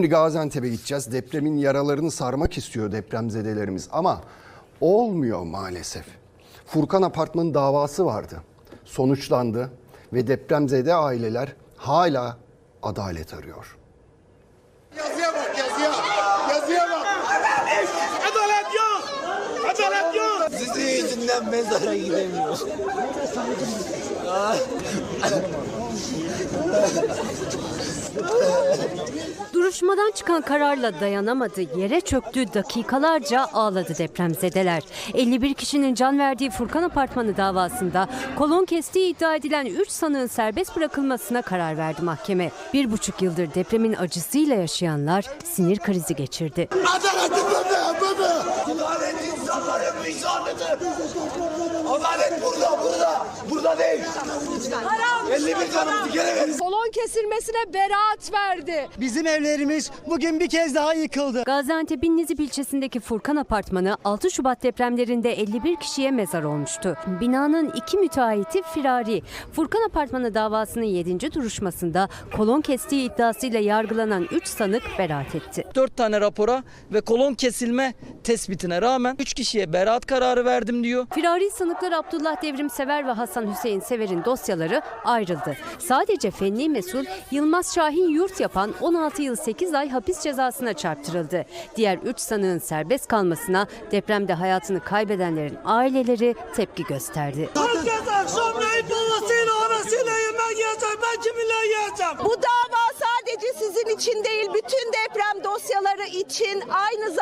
Şimdi Gaziantep'e gideceğiz. Depremin yaralarını sarmak istiyor depremzedelerimiz ama olmuyor maalesef. Furkan Apartmanı davası vardı. Sonuçlandı ve depremzede aileler hala adalet arıyor. Yazıya bak yazıya. Yazıya bak. Adalet yok. Adalet yok. Sizin yüzünden mezara gidemiyoruz. Duruşmadan çıkan kararla dayanamadı, yere çöktü, dakikalarca ağladı depremzedeler. 51 kişinin can verdiği Furkan Apartmanı davasında kolon kestiği iddia edilen 3 sanığın serbest bırakılmasına karar verdi mahkeme. Bir buçuk yıldır depremin acısıyla yaşayanlar sinir krizi geçirdi. Adalet bebe bebe. Adalet insanların vicdanıdır. Adalet burada, burada. Burada değil. 51 canımızı geri verin. Kolon kesilmesine beraat verdi. Bizim evlerimiz bugün bir kez daha yıkıldı. Gaziantep'in Nizip ilçesindeki Furkan Apartmanı 6 Şubat depremlerinde 51 kişiye mezar olmuştu. Binanın iki müteahhiti firari. Furkan Apartmanı davasının 7. duruşmasında kolon kestiği iddiasıyla yargılanan 3 sanık beraat etti. 4 tane rapora ve kolon kesilme tespitine rağmen 3 kişiye beraat kararı verdim diyor. Firari sanıklar Abdullah Devrim Sever ve Hasan Hüseyin Sever'in dosyaları ayrıldı. Sadece fenli mesul Yılmaz Şahin yurt yapan 16 yıl 8 ay hapis cezasına çarptırıldı. Diğer 3 sanığın serbest kalmasına depremde hayatını kaybedenlerin aileleri tepki gösterdi. Herkes akşamleyin babasıyla anasıyla yemek yiyecek. Ben kiminle yiyeceğim? Bu dava sadece sizin için değil, bütün deprem dosyaları için aynı zamanda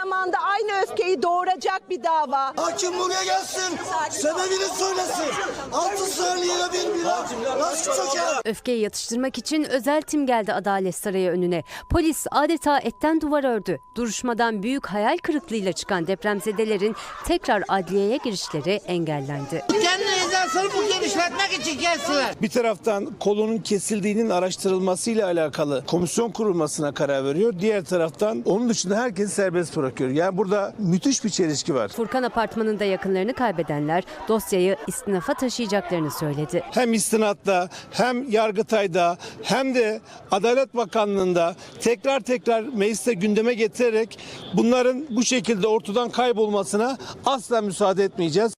öfkeyi doğuracak bir dava. Hakim buraya gelsin. Sebebini söylesin. Altı saniyede bir bina. Nasıl çöker? Öfkeyi yatıştırmak için özel tim geldi Adalet Sarayı önüne. Polis adeta etten duvar ördü. Duruşmadan büyük hayal kırıklığıyla çıkan depremzedelerin tekrar adliyeye girişleri engellendi. Kendinizden sırf bu genişletmek için gelsinler. Bir taraftan kolonun kesildiğinin araştırılmasıyla alakalı komisyon kurulmasına karar veriyor. Diğer taraftan onun dışında herkesi serbest bırakıyor. Yani burada müthiş bir çelişki var. Furkan Apartmanı'nda yakınlarını kaybedenler dosyayı istinafa taşıyacaklarını söyledi. Hem istinatta hem Yargıtay'da hem de Adalet Bakanlığı'nda tekrar tekrar mecliste gündeme getirerek bunların bu şekilde ortadan kaybolmasına asla müsaade etmeyeceğiz.